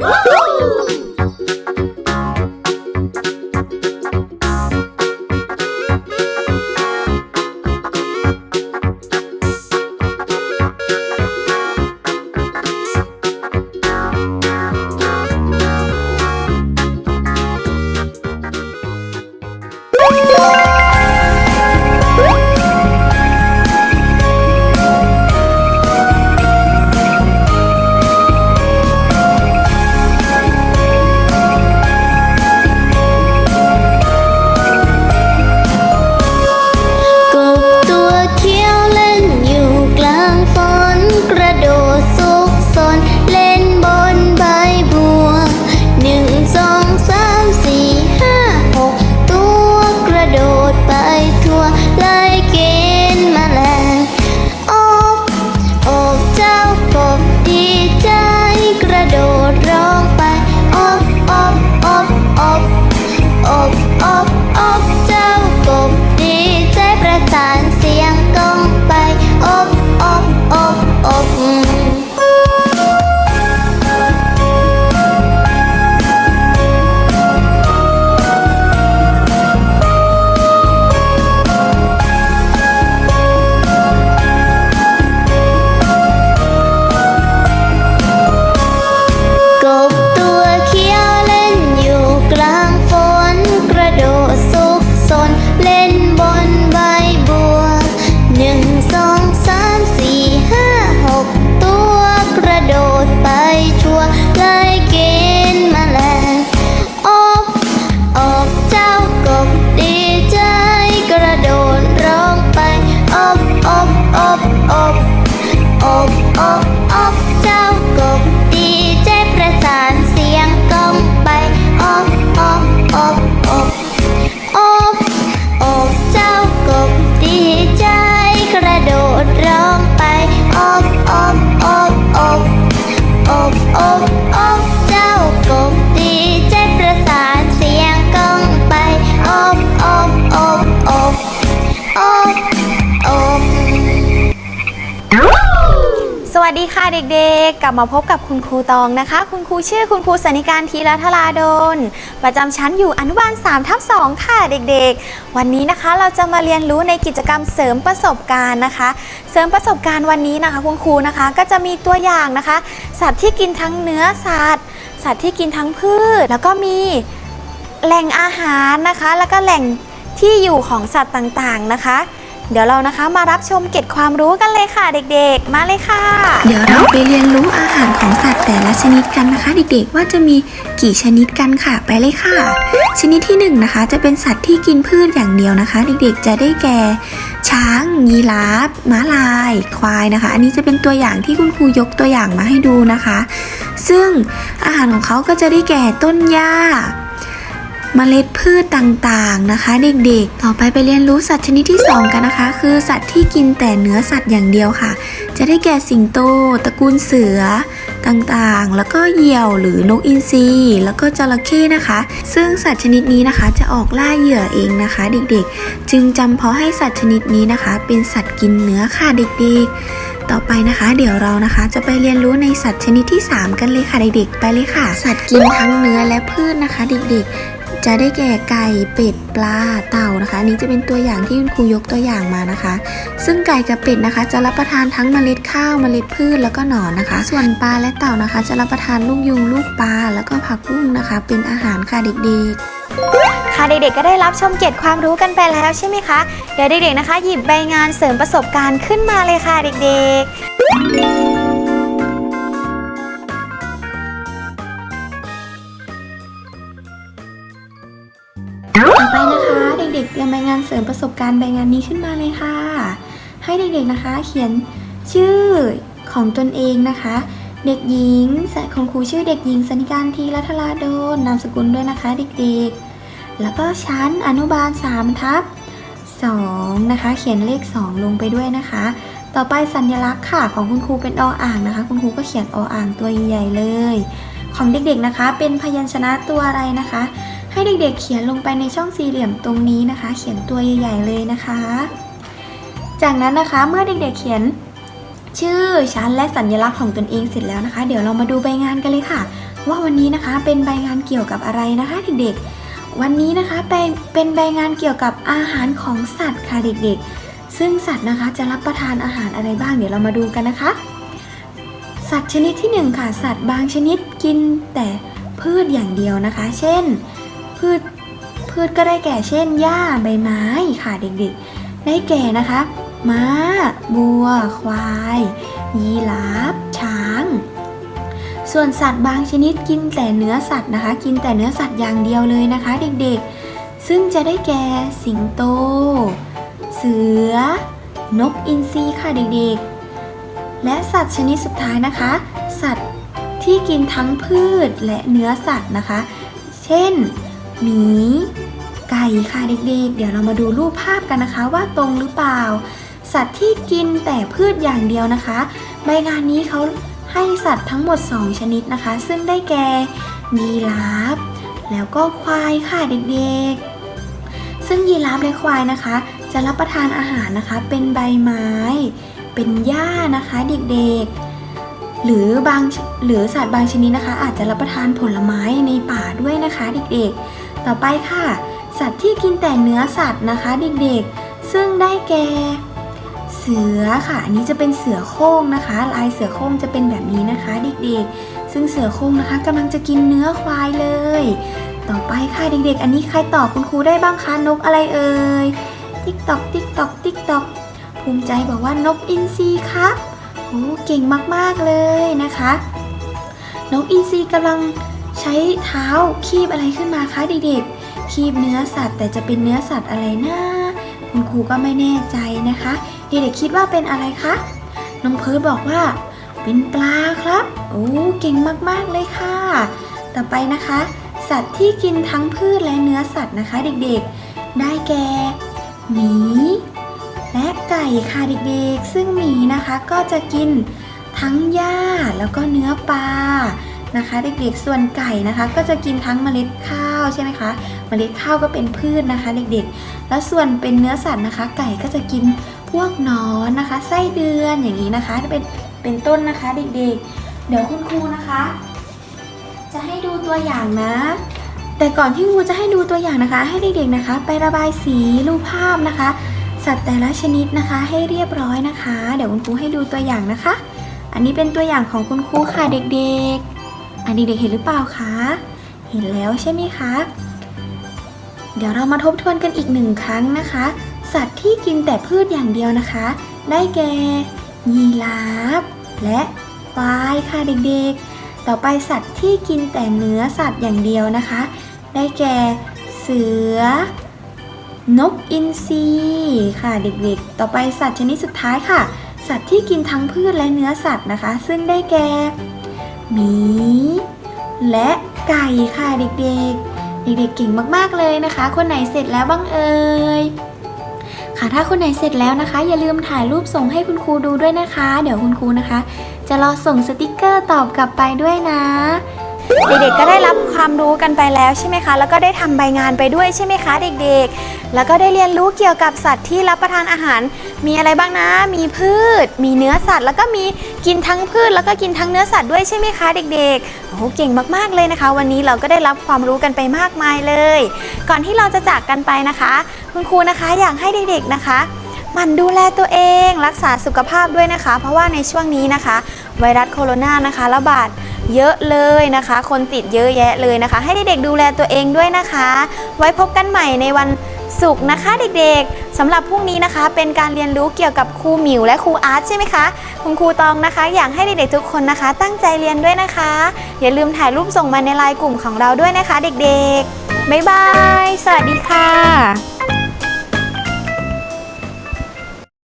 ก ค่ะเด็กๆ กลับมาพบกับคุณครูตองนะคะ คุณครูชื่อคุณครูสนิการทีละทลาดลประจำชั้นอยู่อนุบาล3ทับ2ค่ะเด็กๆ วันนี้นะคะเราจะมาเรียนรู้ในกิจกรรมเสริมประสบการณ์นะคะ เสริมประสบการณ์วันนี้นะคะ คุณครูนะคะก็จะมีตัวอย่างนะคะ สัตว์ที่กินทั้งเนื้อสัตว์ สัตว์ที่กินทั้งพืช แล้วก็มีแหล่งอาหารนะคะ แล้วก็แหล่งที่อยู่ของสัตว์ต่างๆนะคะ เดี๋ยวเรานะคะมารับชมเก็ดความรู้กันเลยค่ะเด็กๆ มาเลยค่ะ เดี๋ยวเราไปเรียนรู้อาหารของสัตว์แต่ละชนิดกันนะคะ เด็กๆ ว่าจะมีกี่ชนิดกันค่ะไปเลยค่ะ ชนิดที่หนึ่งนะคะจะเป็นสัตว์ที่กินพืชอย่างเดียวนะคะ เด็กๆจะได้แก่ ช้างยีราฟม้าลาย ควายนะคะ อันนี้จะเป็นตัวอย่างที่คุณครูยกตัวอย่างมาให้ดูนะคะ ซึ่งอาหารของเขาก็จะได้แก่ต้นหญ้า เมล็ดพืชต่างๆนะคะ เด็กๆ ต่อไปไปเรียนรู้สัตว์ชนิดที่ 2 กันนะคะ คือสัตว์ที่กินแต่เนื้อสัตว์อย่างเดียวค่ะ จะได้แก่สิงโตตระกูลเสือต่างๆ แล้วก็เหยี่ยวหรือนกอินทรีแล้วก็จระเข้นะคะ ซึ่งสัตว์ชนิดนี้นะคะ จะออกล่าเหยื่อเองนะคะ เด็กๆ จึงจำเพาะให้สัตว์ชนิดนี้นะคะ เป็นสัตว์กินเนื้อค่ะเด็กๆต่อไปนะคะ เดี๋ยวเรานะคะจะไปเรียนรู้ในสัตว์ชนิดที่ 3 กันเลยค่ะเด็กๆไปเลยค่ะ สัตว์กินทั้งเนื้อและพืชนะคะ เด็กๆ จะได้แก่ไก่เป็ดปลาเต่านะคะนนี้จะเป็นตัวอย่างที่คุณครูยกตัวอย่างมานะคะ ซึ่งไก่กับเป็ดนะคะ จะรับประทานทั้งเมล็ดข้าวเมล็ดพืชแล้วก็หนอนนะคะ ส่วนปลาและเต่านะคะ จะรับประทานลูกยุงลูกปลาแล้วก็ผักบุ้งนะคะ เป็นอาหารค่ะเด็กๆค่ะเด็กๆก็ได้รับชมเกร็ดความรู้กันไปแล้วใช่ไหมคะ เดี๋ยวเด็กๆนะคะ หยิบใบงานเสริมประสบการณ์ขึ้นมาเลยค่ะเด็กๆ ยมใบงานเสริมประสบการณ์ใบงานนี้ขึ้นมาเลยค่ะ ให้เด็กๆนะคะเขียนชื่อของตนเองนะคะ เด็กหญิงของครูชื่อเด็กหญิงสนิการทีรัตลาโดนนามสกุลด้วยนะคะเด็กๆ แล้วก็ชั้นอนุบาล3ทับ2นะคะ เขียนเลข 2 ลงไปด้วยนะคะ ต่อไปสัญลักษณ์ค่ะของคุณครูเป็นออ่างนะคะ คุณครูก็เขียนออ่างตัวใหญ่เลย ของเด็กๆนะคะ เป็นพยัญชนะตัวอะไรนะคะ ให้เด็กๆเขียนลงไปในช่องสี่เหลี่ยมตรงนี้นะคะ เขียนตัวใหญ่ๆเลยนะคะ จากนั้นนะคะเมื่อเด็กๆเขียนชื่อชั้นและสัญลักษณ์ของตนเองเสร็จแล้วนะคะ เดี๋ยวเรามาดูใบงานกันเลยค่ะ ว่าวันนี้นะคะเป็นใบงานเกี่ยวกับอะไรนะคะเด็กๆ วันนี้นะคะเป็นเป็นใบงานเกี่ยวกับอาหารของสัตว์ค่ะเด็กๆ ซึ่งสัตว์นะคะจะรับประทานอาหารอะไรบ้างเดี๋ยวเรามาดูกันนะคะ สัตว์ชนิดที่หนึ่งค่ะสัตว์บางชนิดกินแต่พืชอย่างเดียวนะคะ เช่น พืชพืชก็ได้แก่เช่นหญ้าใบไม้ค่ะเด็กๆ ได้แก่นะคะ ม้า บัว ควาย ยีราฟช้าง ส่วนสัตว์บางชนิดกินแต่เนื้อสัตว์นะคะ กินแต่เนื้อสัตว์อย่างเดียวเลยนะคะ เด็กๆ ซึ่งจะได้แก่สิงโต เสือ นกอินทรีค่ะเด็กๆ และสัตว์ชนิดสุดท้ายนะคะ สัตว์ที่กินทั้งพืชและเนื้อสัตว์นะคะ เช่น หมี ไก่ค่ะเด็กๆ เดี๋ยวเรามาดูรูปภาพกันนะคะว่าตรงหรือเปล่า สัตว์ที่กินแต่พืชอย่างเดียวนะคะ ใบงานนี้เขาให้สัตว์ทั้งหมด 2 ชนิดนะคะ ซึ่งได้แก่ยีราฟแล้วก็ควายค่ะเด็กๆ ซึ่งยีราฟและควายนะคะ จะรับประทานอาหารนะคะ เป็นใบไม้ เป็นหญ้านะคะเด็กๆ หรือบางหรือสัตว์บางชนิดนะคะ อาจจะรับประทานผลไม้ในป่าด้วยนะคะเด็กๆ ต่อไปค่ะ สัตว์ที่กินแต่เนื้อสัตว์นะคะเด็กๆ ซึ่งได้แก่ เสือค่ะ อันนี้จะเป็นเสือโคร่งนะคะ ลายเสือโคร่งจะเป็นแบบนี้นะคะ เด็กๆ ซึ่งเสือโคร่งนะคะกำลังจะกินเนื้อควายเลย ต่อไปค่ะเด็กๆ อันนี้ใครตอบคุณครูได้บ้างคะนกอะไรเอ่ยติ๊กตอกติ๊กตอกติ๊กตอกภูมิใจบอกว่านกอินทรีครับโอ้เก่งมากๆเลยนะคะ นกอินทรีกำลัง ใช้เท้าคีบอะไรขึ้นมาคะเด็กๆ คีบเนื้อสัตว์แต่จะเป็นเนื้อสัตว์อะไรนะคุณครูก็ไม่แน่ใจนะคะ เด็กๆคิดว่าเป็นอะไรคะน้องเพิร์ดบอกว่า เป็นปลาครับ โอ้เก่งมากๆเลยค่ะ ต่อไปนะคะ สัตว์ที่กินทั้งพืชและเนื้อสัตว์นะคะ เด็กๆ ได้แก่หมีและไก่ค่ะเด็กๆ ซึ่งหมีนะคะก็จะกินทั้งหญ้าแล้วก็เนื้อปลา นะคะเด็กๆส่วนไก่นะคะ ก็จะกินทั้งเมล็ดข้าวใช่ไหมคะเมล็ดข้าวก็เป็นพืชนะคะ เด็กๆ แล้วส่วนเป็นเนื้อสัตว์นะคะ ไก่ก็จะกินพวกนอนนะคะไส้เดือนอย่างนี้นะคะเป็นเป็นต้นนะคะเด็กๆ เดี๋ยวคุณครูนะคะ จะให้ดูตัวอย่างนะ แต่ก่อนที่ครูจะให้ดูตัวอย่างนะคะ ให้เด็กๆนะคะ ไประบายสีรูปภาพนะคะ สัตว์แต่ละชนิดนะคะ ให้เรียบร้อยนะคะ เดี๋ยวคุณครูให้ดูตัวอย่างนะคะ อันนี้เป็นตัวอย่างของคุณครูค่ะเด็กๆ อันเด็กๆเห็นหรือเปล่าคะ เห็นแล้วใช่ไหมคะ เดี๋ยวเรามาทบทวนกันอีกหนึ่งครั้งนะคะ สัตว์ที่กินแต่พืชอย่างเดียวนะคะ ได้แก่ยีราฟและควายค่ะเด็กๆ ต่อไปสัตว์ที่กินแต่เนื้อสัตว์อย่างเดียวนะคะ ได้แก่เสือ นกอินทรีค่ะเด็กๆ ต่อไปสัตว์ชนิดสุดท้ายค่ะ สัตว์ที่กินทั้งพืชและเนื้อสัตว์นะคะ ซึ่งได้แก่ หมี และไก่ค่ะเด็กๆ เด็กๆเก่งมากๆเลยนะคะ คนไหนเสร็จแล้วบ้างเอ่ยค่ะถ้าคนไหนเสร็จแล้วนะคะ อย่าลืมถ่ายรูปส่งให้คุณครูดูด้วยนะคะ เดี๋ยวคุณครูนะคะ จะรอส่งสติกเกอร์ตอบกลับไปด้วยนะ เด็กๆก็ได้รับความรู้กันไปแล้วใช่ไหมคะ แล้วก็ได้ทำใบงานไปด้วยใช่ไหมคะ เด็กๆ แล้วก็ได้เรียนรู้เกี่ยวกับสัตว์ที่รับประทานอาหาร มีอะไรบ้างนะ มีพืช มีเนื้อสัตว์ แล้วก็มีกินทั้งพืช แล้วก็กินทั้งเนื้อสัตว์ด้วยใช่ไหมคะ เด็กๆ โอ้โหเก่งมากๆเลยนะคะ วันนี้เราก็ได้รับความรู้กันไปมากมายเลย ก่อนที่เราจะจากกันไปนะคะ คุณครูนะคะอยากให้เด็กๆนะคะหมันดูแลตัวเองรักษาสุขภาพด้วยนะคะ เพราะว่าในช่วงนี้นะคะ ไวรัสโคโรนานะคะระบาด เยอะเลยนะคะ คนติดเยอะแยะเลยนะคะ ให้เด็กๆดูแลตัวเองด้วยนะคะ ไว้พบกันใหม่ในวันศุกร์นะคะเด็กๆสำหรับพรุ่งนี้นะคะ เป็นการเรียนรู้เกี่ยวกับครูหมิวและครูอาร์ตใช่ไหมคะคุณครูตองนะคะ อยากให้เด็กๆทุกคนนะคะ ตั้งใจเรียนด้วยนะคะ อย่าลืมถ่ายรูปส่งมาในไลน์กลุ่มของเราด้วยนะคะ เด็กๆบ๊ายบายสวัสดีค่ะ